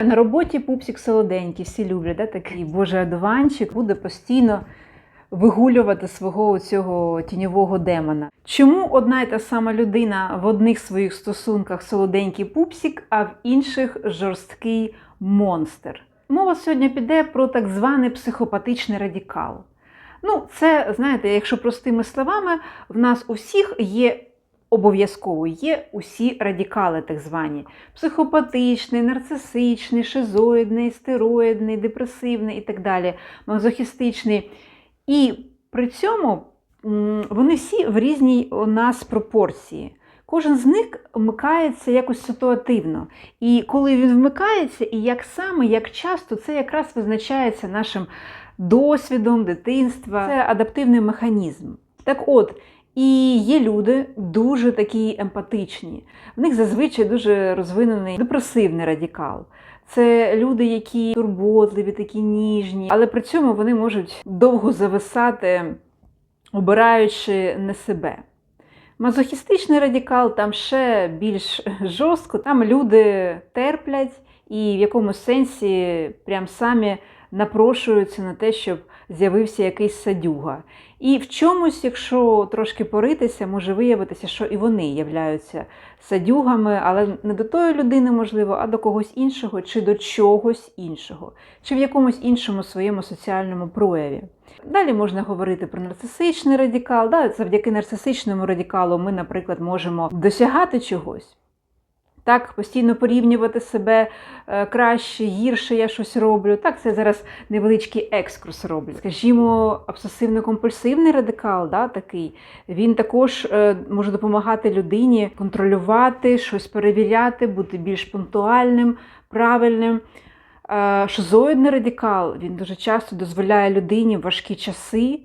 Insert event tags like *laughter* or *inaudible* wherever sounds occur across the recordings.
На роботі пупсик солоденький, всі люблять, да, такий божий одуванчик буде постійно вигулювати свого цього тіньового демона. Чому одна й та сама людина в одних своїх стосунках солоденький пупсик, а в інших жорсткий монстр? Мова сьогодні піде про так званий психопатичний радикал. Ну, це, знаєте, якщо простими словами, в нас у всіх є обов'язково є усі радикали, так звані: психопатичний, нарцисичний, шизоїдний, стероїдний, депресивний і так далі, мазохістичний. І при цьому вони всі в різній у нас пропорції. Кожен з них вмикається якось ситуативно. І коли він вмикається, і як саме, як часто, це якраз визначається нашим досвідом дитинства. Це адаптивний механізм. Так от, і є люди дуже такі емпатичні. В них зазвичай дуже розвинений депресивний радикал. Це люди, які турботливі, такі ніжні, але при цьому вони можуть довго зависати, обираючи не себе. Мазохістичний радикал там ще більш жорстко, там люди терплять і в якомусь сенсі прям самі напрошуються на те, щоб з'явився якийсь садюга. І в чомусь, якщо трошки поритися, може виявитися, що і вони являються садюгами, але не до тої людини, можливо, а до когось іншого, чи до чогось іншого, чи в якомусь іншому своєму соціальному прояві. Далі можна говорити про нарцисичний радикал. Да, завдяки нарцисичному радикалу ми, наприклад, можемо досягати чогось. Так, постійно порівнювати себе е, краще, гірше я щось роблю. Так, це зараз невеличкий екскурс роблю. Скажімо, обсесивно-компульсивний радикал, да, такий, він також е, може допомагати людині контролювати, щось перевіряти, бути більш пунктуальним, правильним. Е, Шизоїдний радикал він дуже часто дозволяє людині в важкі часи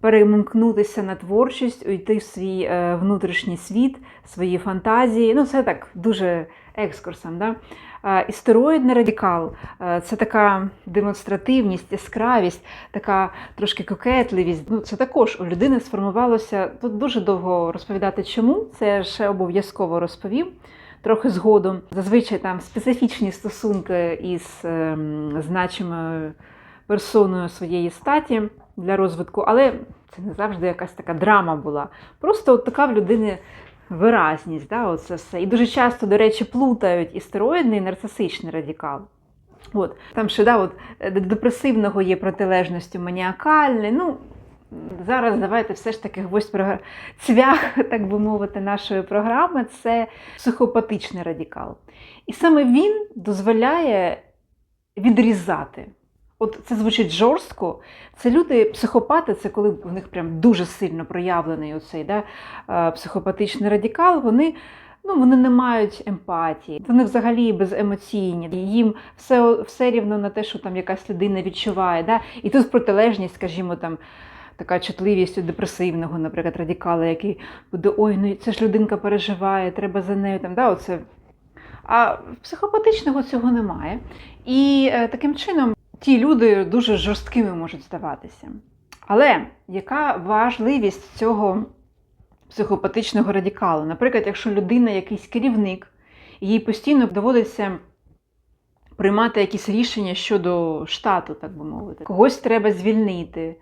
перемкнутися на творчість, уйти в свій е, внутрішній світ, свої фантазії. Ну, це так дуже екскурсом. Да? Е, Істероїдний радикал е, це така демонстративність, яскравість, така трошки кокетливість. Ну, це також у людини сформувалося тут дуже довго розповідати, чому це ще обов'язково розповім. Трохи згодом. Зазвичай там специфічні стосунки із ем, значимою персоною своєї статі для розвитку, але це не завжди якась така драма була. Просто от така в людини виразність. Да, оце все. І дуже часто, до речі, плутають істероїдний і нарцисичний радикал. От, там ще да, от, е, депресивного є протилежністю маніакальний. Ну, зараз давайте все ж таки гвоздь програ- цвях, *laughs* так би мовити, нашої програми це психопатичний радикал. І саме він дозволяє відрізати. От це звучить жорстко. Це люди, психопати, це коли в них прям дуже сильно проявлений оцей да, е, психопатичний радикал. Вони, ну, вони не мають емпатії, вони взагалі беземоційні. Їм все, все рівно на те, що там якась людина відчуває. Да? І тут протилежність, скажімо, там. Така чутливість у депресивного, наприклад, радикала, який буде, ой, ну це ж людинка переживає, треба за нею там, да, оце. А психопатичного цього немає. І е, таким чином ті люди дуже жорсткими можуть здаватися. Але яка важливість цього психопатичного радикалу? Наприклад, якщо людина якийсь керівник, їй постійно доводиться приймати якісь рішення щодо штату, так би мовити, когось треба звільнити.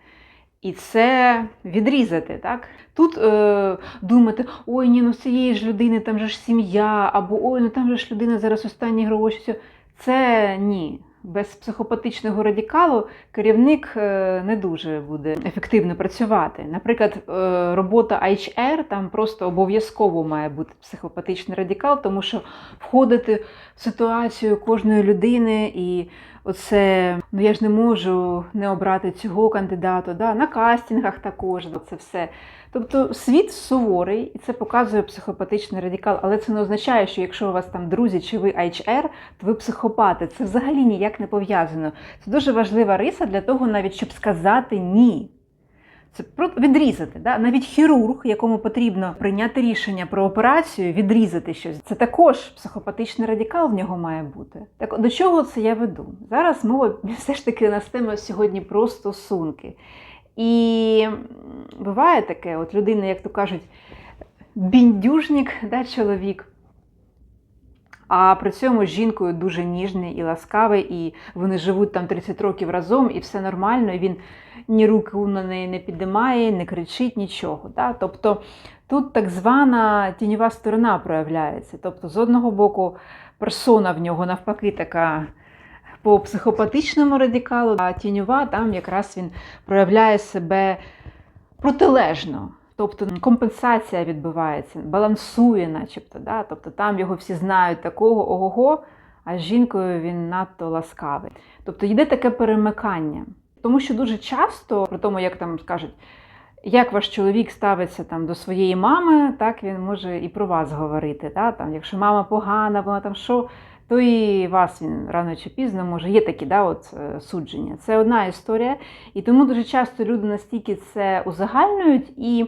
І це відрізати, так? Тут е, думати, ой, ні, ну цієї ж людини там же ж сім'я, або ой, ну там же ж людина зараз останні гроші. все». Це ні. Без психопатичного радикалу керівник е, не дуже буде ефективно працювати. Наприклад, е, робота HR там просто обов'язково має бути психопатичний радикал, тому що входити в ситуацію кожної людини і оце ну я ж не можу не обрати цього кандидата. Да? На кастингах також це все. Тобто світ суворий, і це показує психопатичний радикал, але це не означає, що якщо у вас там друзі чи ви HR, то ви психопати. Це взагалі ніяк не пов'язано. Це дуже важлива риса для того, навіть щоб сказати ні. Це про відрізати. Да? Навіть хірург, якому потрібно прийняти рішення про операцію, відрізати щось. Це також психопатичний радикал в нього має бути. Так до чого це я веду? Зараз мова *laughs* все ж таки на тема сьогодні про стосунки. І буває таке, от людина, як то кажуть, біндюжник, да, чоловік. А при цьому з жінкою дуже ніжний і ласкавий, і вони живуть там 30 років разом, і все нормально. І він ні руку на неї не піднімає, не кричить нічого. Да? Тобто тут так звана тіньова сторона проявляється. Тобто, з одного боку, персона в нього навпаки така по психопатичному радикалу, а тіньова там якраз він проявляє себе протилежно. Тобто компенсація відбувається, балансує, начебто. Да? Тобто там його всі знають такого ого-го, а з жінкою він надто ласкавий. Тобто йде таке перемикання. Тому що дуже часто, при тому, як там скажуть, як ваш чоловік ставиться там до своєї мами, так він може і про вас говорити. Да? Там, якщо мама погана, вона там що, то і вас він рано чи пізно може. Є такі да, от, е, судження. Це одна історія. І тому дуже часто люди настільки це узагальнюють і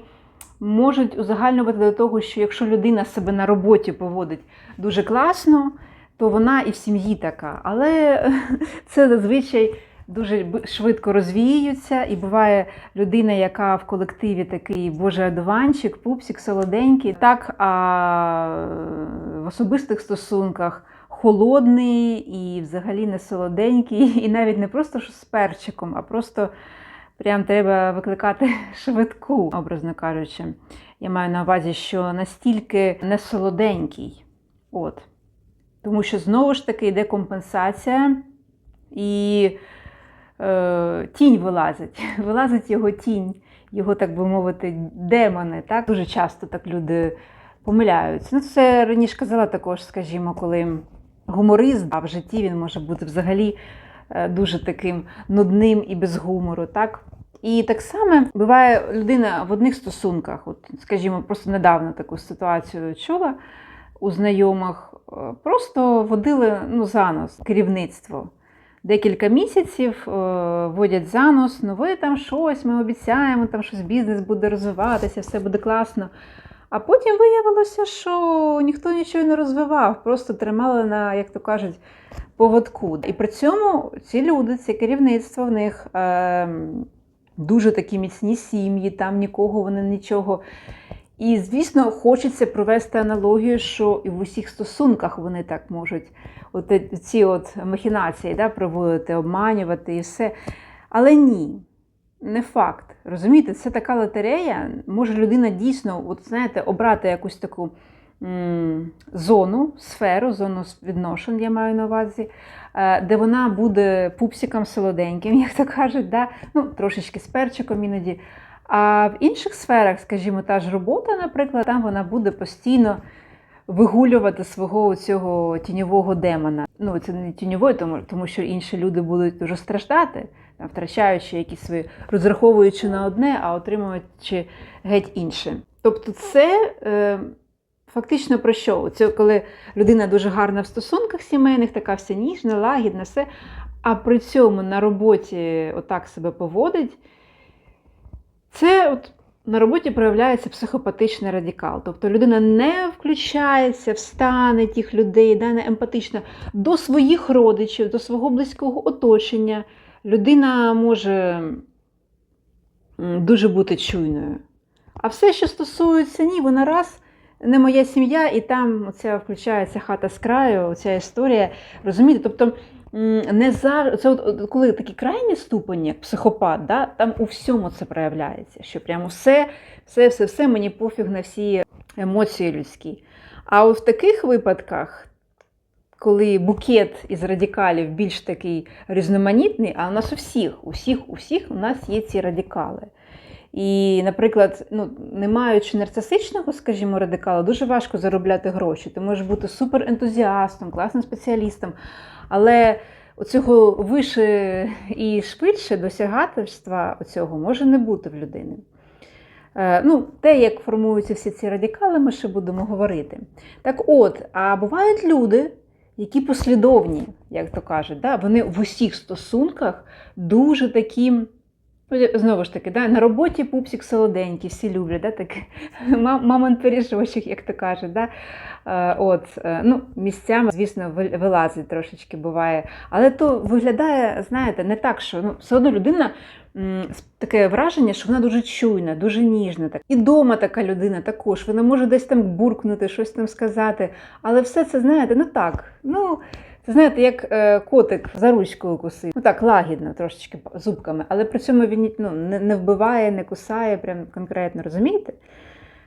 можуть узагальнювати до того, що якщо людина себе на роботі поводить дуже класно, то вона і в сім'ї така. Але *laughs* це зазвичай дуже швидко розвіюється, і буває людина, яка в колективі такий божий одуванчик, пупсик, солоденький, так а в особистих стосунках холодний і взагалі не солоденький, *laughs* і навіть не просто з перчиком, а просто прям треба викликати *laughs* швидку, образно кажучи. Я маю на увазі, що настільки не солоденький. От. Тому що знову ж таки йде компенсація і е, тінь вилазить. *laughs* Вилазить його тінь, його, так би мовити, демони. Так? Дуже часто так люди помиляються. Ну, це раніше казала також, скажімо, коли гуморист, а в житті він може бути взагалі е, дуже таким нудним і без гумору. Так? І так само буває людина в одних стосунках, от, скажімо, просто недавно таку ситуацію чула у знайомих, е, просто водили ну, за нос керівництво. Декілька місяців е, водять за нос, ну ви там щось, ми обіцяємо, там щось бізнес буде розвиватися, все буде класно. А потім виявилося, що ніхто нічого не розвивав, просто тримали на, як то кажуть, поводку. І при цьому ці люди, це керівництво в них е, дуже такі міцні сім'ї, там нікого вони нічого. І, звісно, хочеться провести аналогію, що і в усіх стосунках вони так можуть от ці от махінації да, проводити, обманювати і все. Але ні, не факт. Розумієте, це така лотерея. Може людина дійсно, от знаєте, обрати якусь таку м, зону, сферу, зону відношень, я маю на увазі, е, де вона буде пупсиком солоденьким, *laughs* як то кажуть, да? ну, трошечки з перчиком іноді. А в інших сферах, скажімо, та ж робота, наприклад, там вона буде постійно вигулювати свого цього тіньового демона. Ну, це не тіньовий, тому, тому що інші люди будуть дуже страждати, втрачаючи якісь свої, розраховуючи на одне, а отримуючи геть інше. Тобто, це е, фактично про що? Це коли людина дуже гарна в стосунках сімейних, така вся ніжна, лагідна, все, а при цьому на роботі отак себе поводить. Це от на роботі проявляється психопатичний радикал. Тобто людина не включається в стани тих людей, да, не емпатична до своїх родичів, до свого близького оточення. Людина може дуже бути чуйною. А все, що стосується ні, вона раз не моя сім'я, і там оця включається хата з краю, оця історія. Розумієте? Тобто не за це от, коли такі крайні ступені, як психопат, да, там у всьому це проявляється. Що прямо все, все, все, все мені пофіг на всі емоції людські. А от в таких випадках, коли букет із радикалів більш такий різноманітний, а у нас у всіх, у всіх, у всіх у нас є ці радикали. І, наприклад, ну, не маючи нарцисичного, скажімо, радикала, дуже важко заробляти гроші. Ти можеш бути суперентузіастом, класним спеціалістом, але оцього вище і швидше досягательства оцього може не бути в людини. Е, Ну, те, як формуються всі ці радикали, ми ще будемо говорити. Так от, а бувають люди, які послідовні, як то кажуть, да? вони в усіх стосунках дуже такі Знову ж таки, да, на роботі пупсик солоденький, всі люблять, да, так, *laughs* ма- мамин пиріжочок, як то кажуть. Да? Е, От, е, ну, місцями, звісно, ви- вилазить трошечки буває. Але то виглядає, знаєте, не так, що ну, все одно людина таке враження, що вона дуже чуйна, дуже ніжна. Так. І дома така людина також. Вона може десь там буркнути, щось там сказати. Але все це, знаєте, ну так. ну... Це знаєте, як е, котик за ручкою кусить. Ну так, лагідно, трошечки зубками, але при цьому він ну, не, не вбиває, не кусає, прям конкретно, розумієте?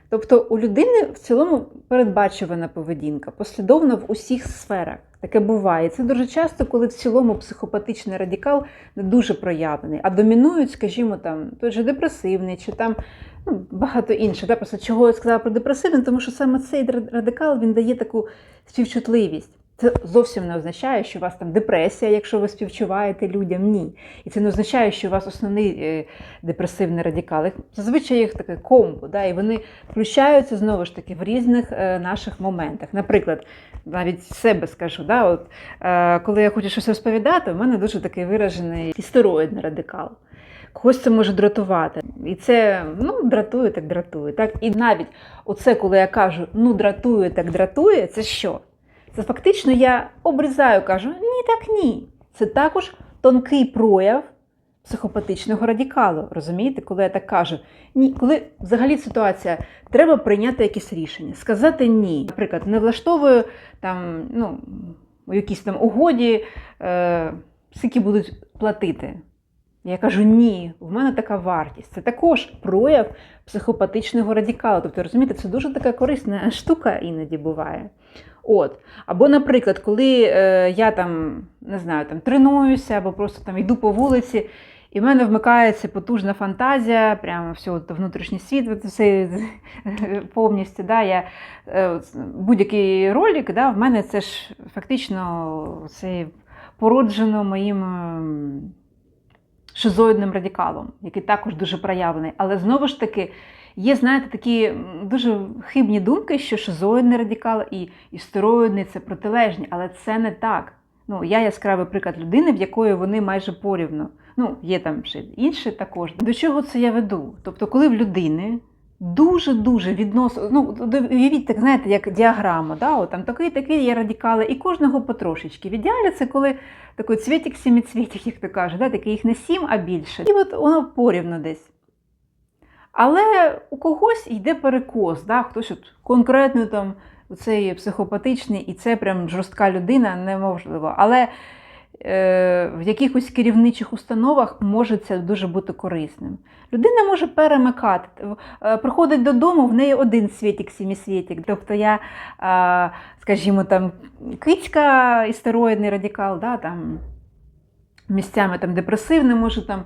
Тобто у людини в цілому передбачувана поведінка, послідовна в усіх сферах. Таке буває. Це дуже часто, коли в цілому психопатичний радикал не дуже проявлений, а домінують, скажімо, там той же депресивний чи там ну, багато інших. Да? Просто чого я сказала про депресивний, тому що саме цей радикал він дає таку співчутливість. Це зовсім не означає, що у вас там депресія, якщо ви співчуваєте людям. Ні. І це не означає, що у вас основний е, депресивний радикал. Зазвичай їх таке комбо, да, і вони включаються знову ж таки в різних е, наших моментах. Наприклад, навіть себе скажу, да, от, е, коли я хочу щось розповідати, у мене дуже такий виражений істероїдний радикал. Когось це може дратувати. І це ну, дратує, так дратує. Так? І навіть оце, коли я кажу, ну дратує, так дратує, це що? Це фактично я обрізаю, кажу, ні, так ні. Це також тонкий прояв психопатичного радикалу. Розумієте, коли я так кажу, ні, коли взагалі ситуація, треба прийняти якесь рішення, сказати ні. Наприклад, не влаштовую там, ну, у якійсь там угоді, е, скільки будуть платити. Я кажу, ні, в мене така вартість. Це також прояв психопатичного радикалу. Тобто, розумієте, це дуже така корисна штука іноді буває. От. Або, наприклад, коли е, я там не знаю, там тренуюся, або просто там йду по вулиці, і в мене вмикається потужна фантазія, прямо все от, внутрішній світ, все, *laughs* повністю. Да, я, е, будь-який ролик, да, в мене це ж фактично це породжено моїм. ем, Шизоїдним радикалом, який також дуже проявлений. Але знову ж таки, є, знаєте, такі дуже хибні думки, що шизоїдний радикал і істероїдний це протилежні, але це не так. Ну, я яскравий приклад людини, в якої вони майже порівну. Ну, є там ще інші також. До чого це я веду? Тобто, коли в людини дуже-дуже відносно, ну, уявіть, так знаєте, як діаграма, да? От, там такий, такий є радикали, і кожного потрошечки. В ідеалі це коли такий цвітик сіміцвітик, як то кажуть, да? такий їх не сім, а більше. І от воно порівно десь. Але у когось йде перекос, да? хтось от конкретно там цей психопатичний, і це прям жорстка людина, неможливо. Але е, в якихось керівничих установах може це дуже бути корисним. Людина може перемикати. Е, Приходить додому, в неї один світик, сімісвітик. Тобто я, е, скажімо, там кицька, істероїдний радикал, да, там, місцями там, депресивний, може там.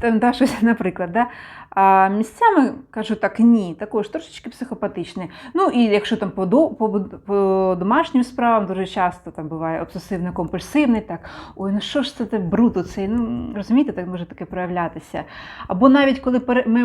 Там да, щось, наприклад, да? А місцями кажу так, ні, також трошечки психопатичний. Ну і якщо там по, по, по домашнім справам дуже часто там буває обсесивно-компульсивний, так ой, ну що ж це бруто, цей, ну розумієте, так може таке проявлятися. Або навіть коли ми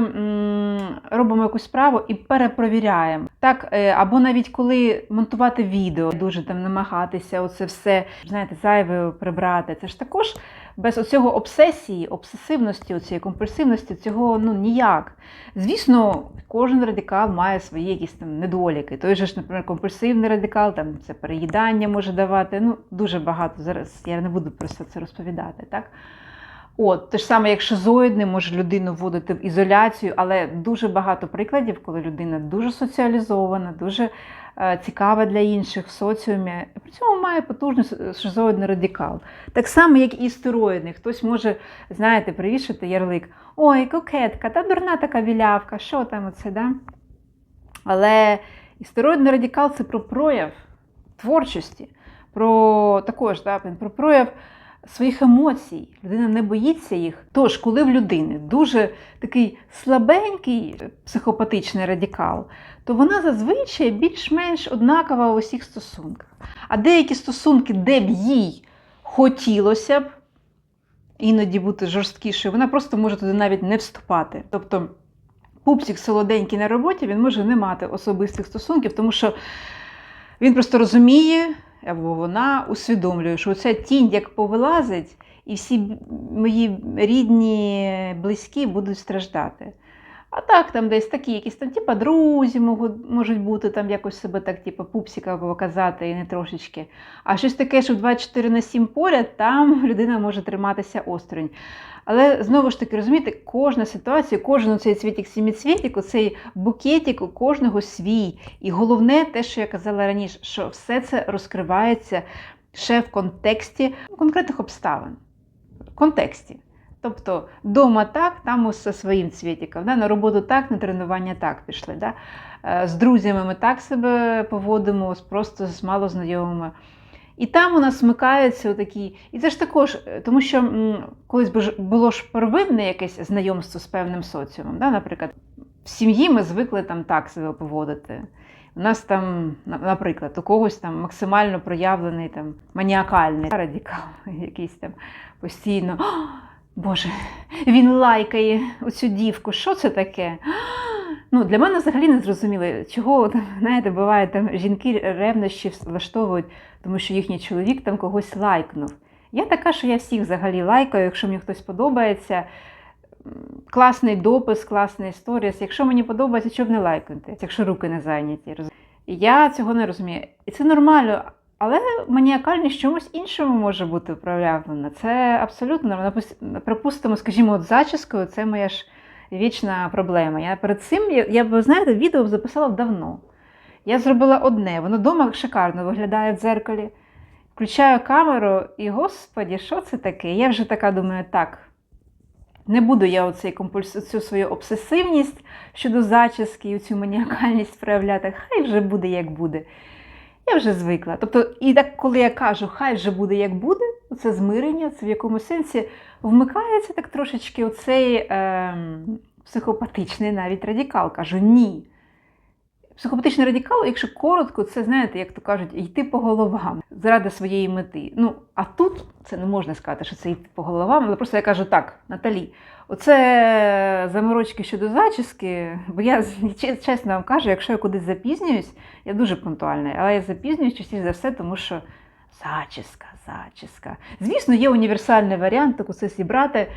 робимо якусь справу і перепровіряємо. Так, е, або навіть коли монтувати відео, дуже там намагатися оце все, знаєте, зайве прибрати. Це ж також без оцього обсесії, обсесивності, оцієї компульсивності, цього ну ніяк. Звісно, кожен радикал має свої якісь там недоліки. Той же ж, наприклад, компульсивний радикал, там це переїдання може давати. Ну, дуже багато зараз я не буду про це розповідати. так? От, те ж саме, як шизоїдний, може людину вводити в ізоляцію, але дуже багато прикладів, коли людина дуже соціалізована, дуже е, цікава для інших в соціумі, при цьому має потужний шизоїдний радикал. Так само, як і стероїдний. Хтось може, знаєте, привішати ярлик: ой, кокетка, та дурна така білявка, що там оце, да? Але істероїдний радикал це про прояв творчості, про також да, про прояв своїх емоцій. Людина не боїться їх. Тож, коли в людини дуже такий слабенький психопатичний радикал, то вона зазвичай більш-менш однакова у всіх стосунках. А деякі стосунки, де б їй хотілося б іноді бути жорсткішою, вона просто може туди навіть не вступати. Тобто пупсик солоденький на роботі, він може не мати особистих стосунків, тому що він просто розуміє, або вона усвідомлює, що ця тінь як повилазить, і всі мої рідні, близькі будуть страждати. А так, там десь такі якісь там, типа, друзі можуть, бути, там якось себе так, типа, пупсика показати і не трошечки. А щось таке, що 24 на 7 поряд, там *laughs* людина може триматися осторонь. Але знову ж таки, розумієте, кожна ситуація, кожен цей цвітік сіміцвітік, оцей букетик у кожного свій. І головне, те, що я казала раніше, що все це розкривається ще в контексті конкретних обставин. В контексті. Тобто вдома так, там зі своїм цвітиком, да? на роботу так, на тренування так пішли. Да? Е, З друзями ми так себе поводимо, просто з малознайомими. І там у нас вмикаються такі. І це ж також, е, тому що м, колись було ж первинне якесь знайомство з певним соціумом. Да? Наприклад, в сім'ї ми звикли там так себе поводити. У нас там, наприклад, у когось там максимально проявлений там маніакальний радикал, *laughs* якийсь там постійно. «А, Боже, він лайкає оцю дівку. Що це таке? Ну, для мене взагалі не зрозуміло, чого знаєте, буває там жінки ревнощі влаштовують, тому що їхній чоловік там когось лайкнув. Я така, що я всіх взагалі лайкаю, якщо мені хтось подобається. Класний допис, класний сторіс. Якщо мені подобається, що б не лайкнути, якщо руки не зайняті. Я цього не розумію. І це нормально. Але маніакальність чомусь іншому може бути проявлена. Це абсолютно Припустимо, скажімо, от зачіскою це моя ж вічна проблема. Я перед цим, я, ви знаєте, відео записала давно. Я зробила одне, воно вдома шикарно виглядає в дзеркалі. Включаю камеру, і господі, що це таке? Я вже така думаю, так. Не буду я оцей компульс... цю свою обсесивність щодо зачіски і цю маніакальність проявляти. Хай вже буде як буде. Я вже звикла. Тобто, і так, коли я кажу, хай вже буде як буде, це змирення, це в якомусь сенсі вмикається так трошечки оцей е, психопатичний навіть радикал. Кажу, ні. Психопатичний радикал, якщо коротко, це знаєте, як то кажуть, йти по головам заради своєї мети. Ну, а тут це не можна сказати, що це йти по головам, але просто я кажу так, Наталі, оце заморочки щодо зачіски, бо я *laughs* чесно вам кажу, якщо я кудись запізнююсь, я дуже пунктуальна, але я запізнююсь частіше за все, тому що зачіска, зачіска. Звісно, є універсальний варіант, таку це зібрати.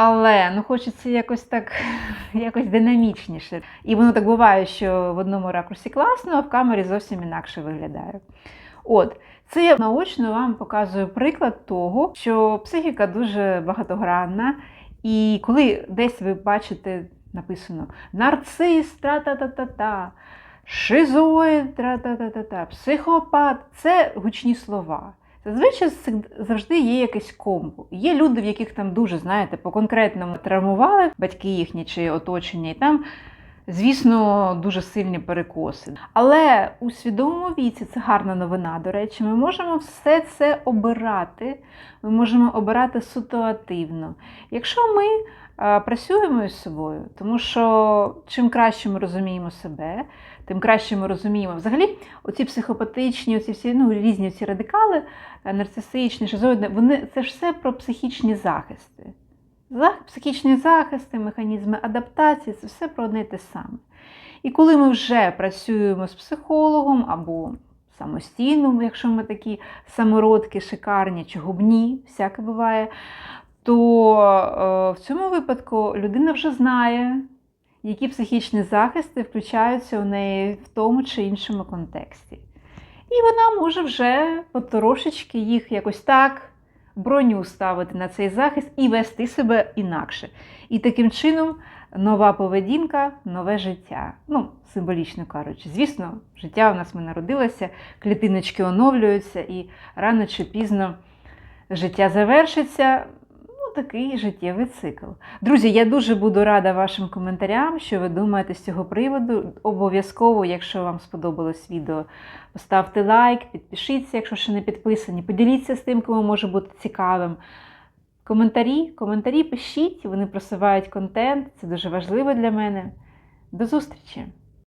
Але ну хочеться якось так, *laughs* якось динамічніше. І воно так буває, що в одному ракурсі класно, а в камері зовсім інакше виглядає. От, це я наочно вам показую приклад того, що психіка дуже багатогранна, і коли десь ви бачите написано нарцис, тра-та-та-та-та, шизоїд, тра-та-та-та-та, психопат це гучні слова. Зазвичай завжди є якесь комбо. Є люди, в яких там дуже, знаєте, по конкретному травмували батьки їхні чи оточення, і там, звісно, дуже сильні перекоси. Але у свідомому віці це гарна новина. До речі, ми можемо все це обирати. Ми можемо обирати ситуативно. Якщо ми е, працюємо із собою, тому що чим краще ми розуміємо себе, тим краще ми розуміємо. Взагалі, оці психопатичні, оці всі ну, різні ці радикали, е, нарцисичні, шизоїдні, вони це ж все про психічні захисти. Психічні захисти, механізми адаптації це все про одне й те саме. І коли ми вже працюємо з психологом або самостійно, якщо ми такі самородки, шикарні чи губні, всяке буває, то е, в цьому випадку людина вже знає, які психічні захисти включаються у неї в тому чи іншому контексті. І вона може вже потрошечки їх якось так броню ставити на цей захист і вести себе інакше. І таким чином нова поведінка, нове життя. Ну, символічно кажучи. Звісно, життя у нас ми народилося, клітиночки оновлюються, і рано чи пізно життя завершиться. Ну, такий життєвий цикл. Друзі, я дуже буду рада вашим коментарям, що ви думаєте з цього приводу. Обов'язково, якщо вам сподобалось відео, поставте лайк, підпишіться, якщо ще не підписані. Поділіться з тим, кому може бути цікавим. Коментарі, коментарі пишіть, вони просувають контент, це дуже важливо для мене. До зустрічі!